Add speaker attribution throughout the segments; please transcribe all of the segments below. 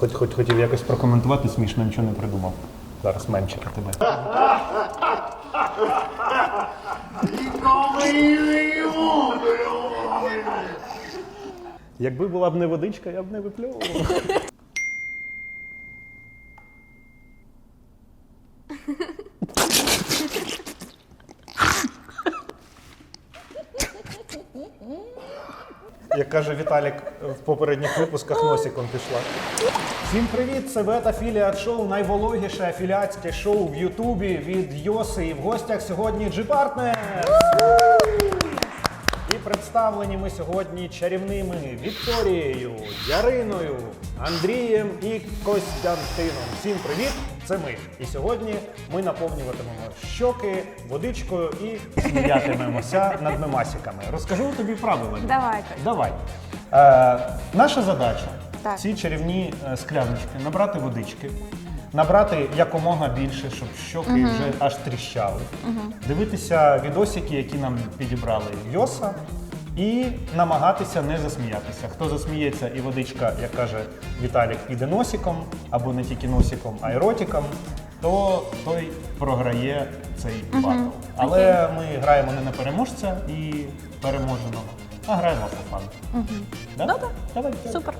Speaker 1: хоч, хоч хотів якось прокоментувати, смішно нічого не придумав. Зараз менчика тебе. Якби була б не водичка, я б не випльовував. Як каже Віталік в попередніх випусках, носиком пішла. Всім привіт! Це бета філіат шоу, найвологіше афіліатське шоу в Ютубі від Йоси. І в гостях сьогодні G-Partners. І представлені ми сьогодні чарівними Вікторією, Яриною, Андрієм і Костянтином. Всім привіт! Це ми. І сьогодні ми наповнюватимемо щоки водичкою і сміятимемося над мемасиками. Розкажу тобі правила.
Speaker 2: Давайте.
Speaker 1: Давай. Е, наша задача
Speaker 2: Так.
Speaker 1: ці чарівні е, скляночки набрати водички, набрати якомога більше, щоб щоки вже аж тріщали, дивитися відосики, які нам підібрали Йоса, і намагатися не засміятися. Хто засміється і водичка, як каже Віталік, піде носиком, або не тільки носиком, а й ротиком, то той програє цей батл. Але ми граємо не на переможця і переможеного, а граємо по фану. Да?
Speaker 2: Добре.
Speaker 1: Давай, давай.
Speaker 2: Супер.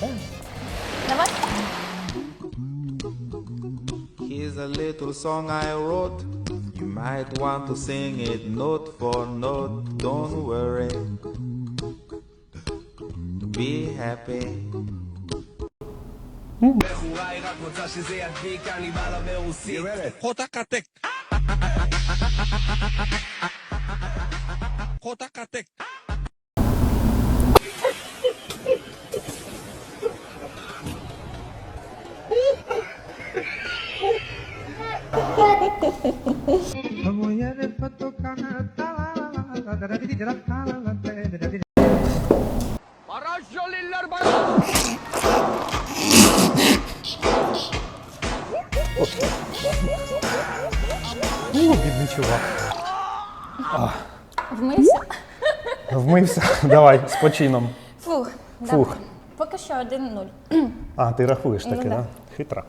Speaker 1: Давай.
Speaker 2: Давай.
Speaker 3: Here's a little song I wrote. You might want to sing it note for note. Don't worry. Be happy.
Speaker 4: בחורה רק רוצה שזה ידביק, אני בא לה ברוסית. חותקתק. חותקתק.
Speaker 1: О, бідний чувак.
Speaker 2: Вмився.
Speaker 1: Вмився. Давай, з почином.
Speaker 2: Фух.
Speaker 1: Фух.
Speaker 2: Поки що 1-0.
Speaker 1: А, ти рахуєш таке,
Speaker 2: Ну, да.
Speaker 1: да? Хитра.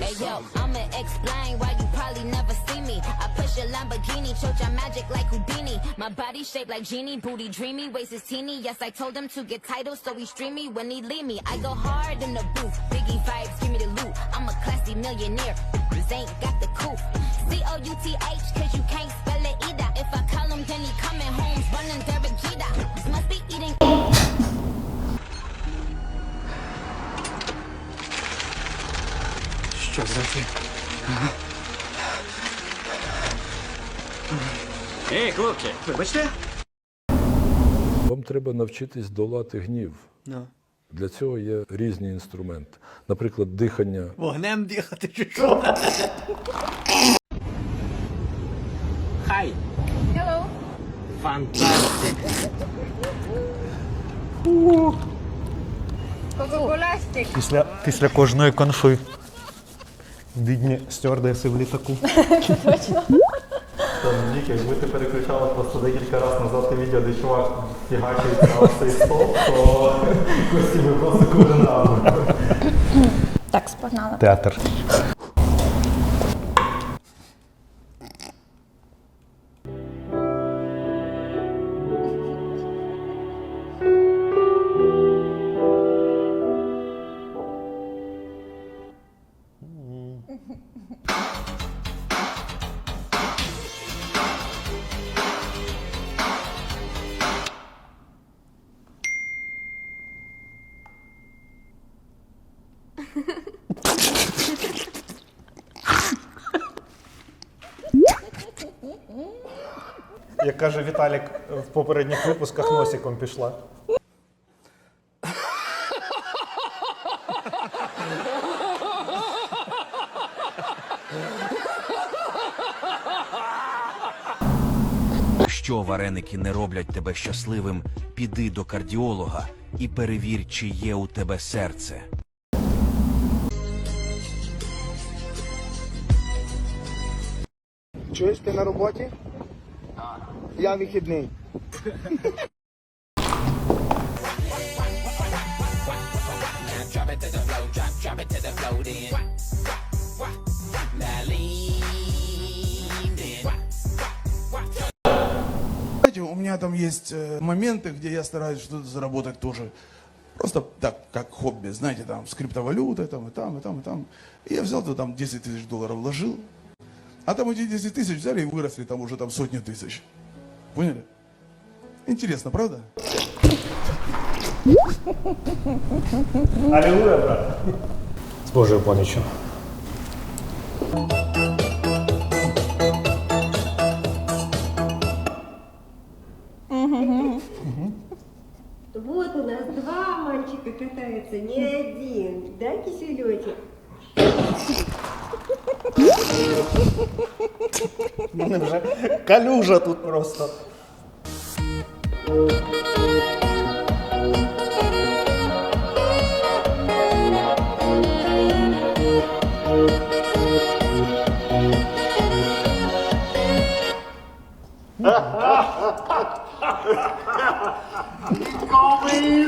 Speaker 5: Hey yo, I'ma explain why you probably never see me. I push a Lamborghini, choke your magic like Houdini. My body shaped like genie, booty dreamy, waist is teeny. Yes, I told him to get titles, so he stream me when he leave me. I go hard in the booth, Biggie vibes, give me the loot. I'm a classy millionaire, this ain't got the coupe. C O U T H, cause you can't spell it either. If I call him, then he coming home, running Derek Jeter. This must be
Speaker 4: Що за? Ей, хлопці, вибачте?
Speaker 6: Вам треба навчитись долати гнів.
Speaker 4: Ну.
Speaker 6: Для цього є різні інструменти. Наприклад, дихання.
Speaker 4: Вогнем дихати чи що? Хай!
Speaker 2: Hello.
Speaker 4: Фантастик!
Speaker 1: Після, після кожної конфи. Бідні стюардеси в літаку.
Speaker 7: Нік, якби ти переключала просто декілька разів назад те відео, де чувак фігачується на цей стол, то кості би просто кожен раз.
Speaker 2: Так, спогнали.
Speaker 1: Театр. Каже Віталік в попередніх випусках, носиком пішла.
Speaker 8: Якщо вареники не роблять тебе щасливим, піди до кардіолога і перевір, чи є у тебе серце.
Speaker 9: Чуєш ти на роботі? Я вихідний. У меня там есть э, моменты, где я стараюсь что-то заработать тоже. Просто так, как хобби, знаете, там, с криптовалютой, там, и там, и там, и там. И я взял, то там 10 тысяч долларов вложил. А там эти 10 тысяч взяли и выросли там уже там сотни тысяч. Поняли? Интересно, правда?
Speaker 1: Алілуя, брат. З Божою поміччю.
Speaker 10: Вот у нас два мальчика катаются, не один. Да, киселечек?
Speaker 1: У мене вже калюжа тут просто.
Speaker 10: Jingle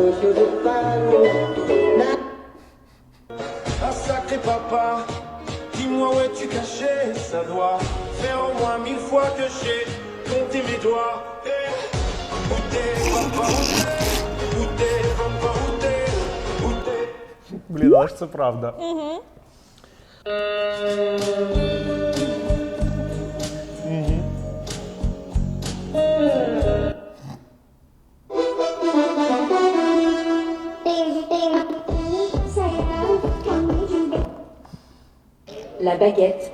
Speaker 10: blowing up those sugar fun.
Speaker 4: Ah sacré papa, dis-moi où es-tu caché Ça doit faire au moins mille fois que j'ai compté mes doigts. Eh, Où t'es, papa, où t'es Où t'es, papa, où t'es Où t'es
Speaker 1: Блін, аж це правда.
Speaker 11: la Baguette,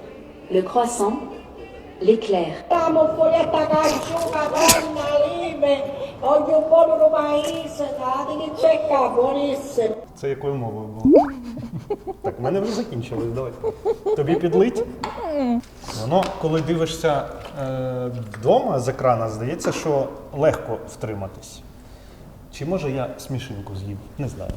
Speaker 11: le croissant, l'éclair.
Speaker 1: Це якою мовою було? Так, в мене вже закінчилось, давай. Тобі підлить? Воно, коли дивишся е, вдома з екрана, здається, що легко втриматись. Чи може я смішинку з'їв? Не знаю.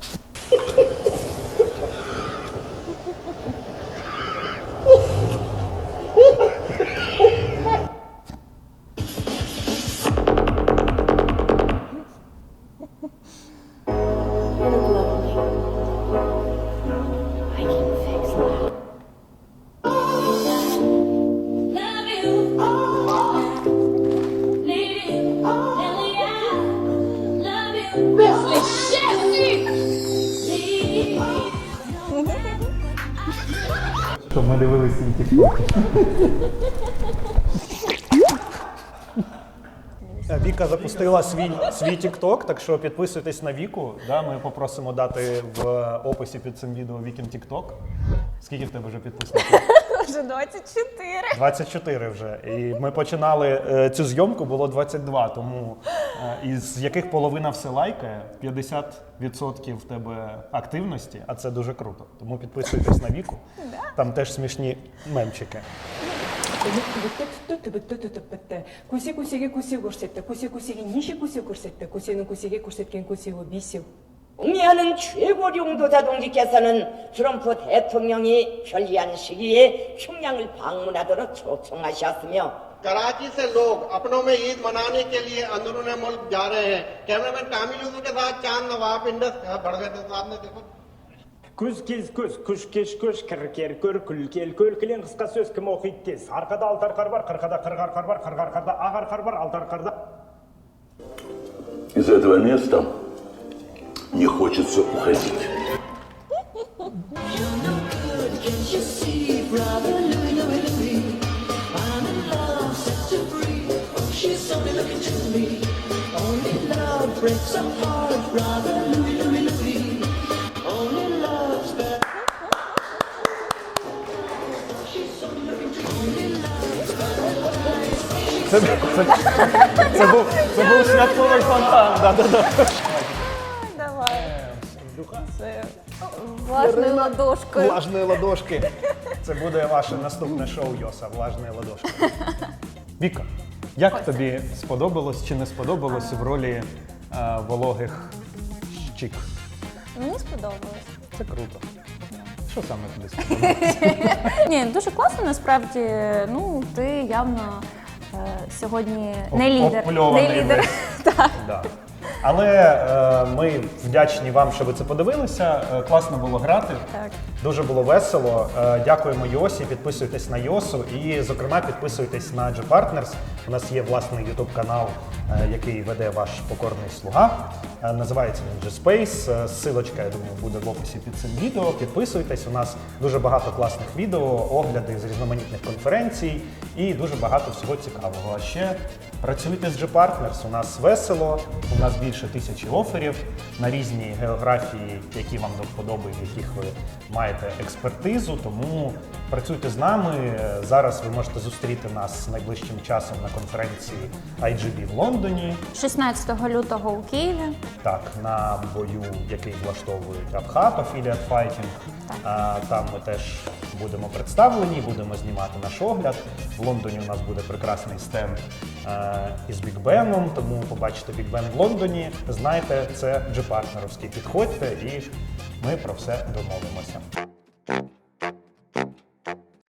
Speaker 1: Щоб ми дивилися ті тіктоки. Віка запустила свій, свій TikTok, так що підписуйтесь на Віку. Да, ми попросимо дати в описі під цим відео Вікін TikTok. Скільки в тебе вже підписників?
Speaker 2: Вже 24.
Speaker 1: 24 вже. І ми починали е, цю зйомку, було 22, тому е, із яких половина все лайкає, 50% в тебе активності, а це дуже круто. Тому підписуйтесь на віку. Там теж смішні мемчики.
Speaker 11: Көсе көсеге көсе көрсетті. Көсе көсеге неше көсе көрсетті. көсенің көсеге көрсеткен көсегі бесеу.
Speaker 10: 응애하는 최고 용도자 동지께서는 트럼프 대통령이 편리한 시기에 평양을 방문하도록 초청하셨으며
Speaker 4: कराची से लोग अपनों में ईद मनाने के लिए अंदरून मुल्क जा रहे हैं कैमरामैन कामिल यूसुफ के साथ चांद नवाब इंडस बढ़ गए थे साहब ने देखो
Speaker 7: Күз кез көз, күш кеш көш, кір кер көр, күл кел көл, кілең қысқа сөз кім оқиды тез. Арқада алты арқар бар, қырқада қырық арқар бар, қырық арқарда ақ арқар бар, алты арқарда
Speaker 9: Из этого места не хочется уходить.
Speaker 1: Це, це, це, був, це був святковий фонтан. Да, да, да.
Speaker 2: Це влажною ладошкою.
Speaker 1: Влажної ладошки. Це буде ваше наступне шоу Йоса. Влажної ладошки. Віка, як тобі сподобалось чи не сподобалось в ролі е, вологих щік?
Speaker 2: Мені сподобалось.
Speaker 1: Це круто. Що саме тобі сподобалось?
Speaker 2: Ні, дуже класно насправді. Ну, ти явно е, сьогодні
Speaker 1: Об-
Speaker 2: не лідер.
Speaker 1: обпльований
Speaker 2: Не лідер.
Speaker 1: весь. Да. Але е, ми вдячні вам, що ви це подивилися. Е, класно було грати.
Speaker 2: Так.
Speaker 1: Дуже було весело. Е, Дякуємо Йосі. Підписуйтесь на Йосу і, зокрема, підписуйтесь на G Partners. У нас є власний YouTube канал, е, який веде ваш покорний слуга. Е, Називається він G-Space. Е, Силочка, я думаю, буде в описі під цим відео. Підписуйтесь. У нас дуже багато класних відео, огляди з різноманітних конференцій і дуже багато всього цікавого. А ще працюйте з G Partners. У нас весело, у нас більше тисячі оферів на різні географії, які вам до вподоби, в яких ви маєте експертизу. Тому працюйте з нами. Зараз ви можете зустріти нас найближчим часом на конференції IGB в Лондоні.
Speaker 2: 16 лютого у Києві.
Speaker 1: Так, на бою, який влаштовують Абхат, Affiliate Fighting. А, Там ми теж будемо представлені, будемо знімати наш огляд. В Лондоні у нас буде прекрасний стенд е, із Бік Беном, тому побачите Бік Бен в Лондоні. Знайте, це G-партнеровський. Підходьте і ми про все домовимося.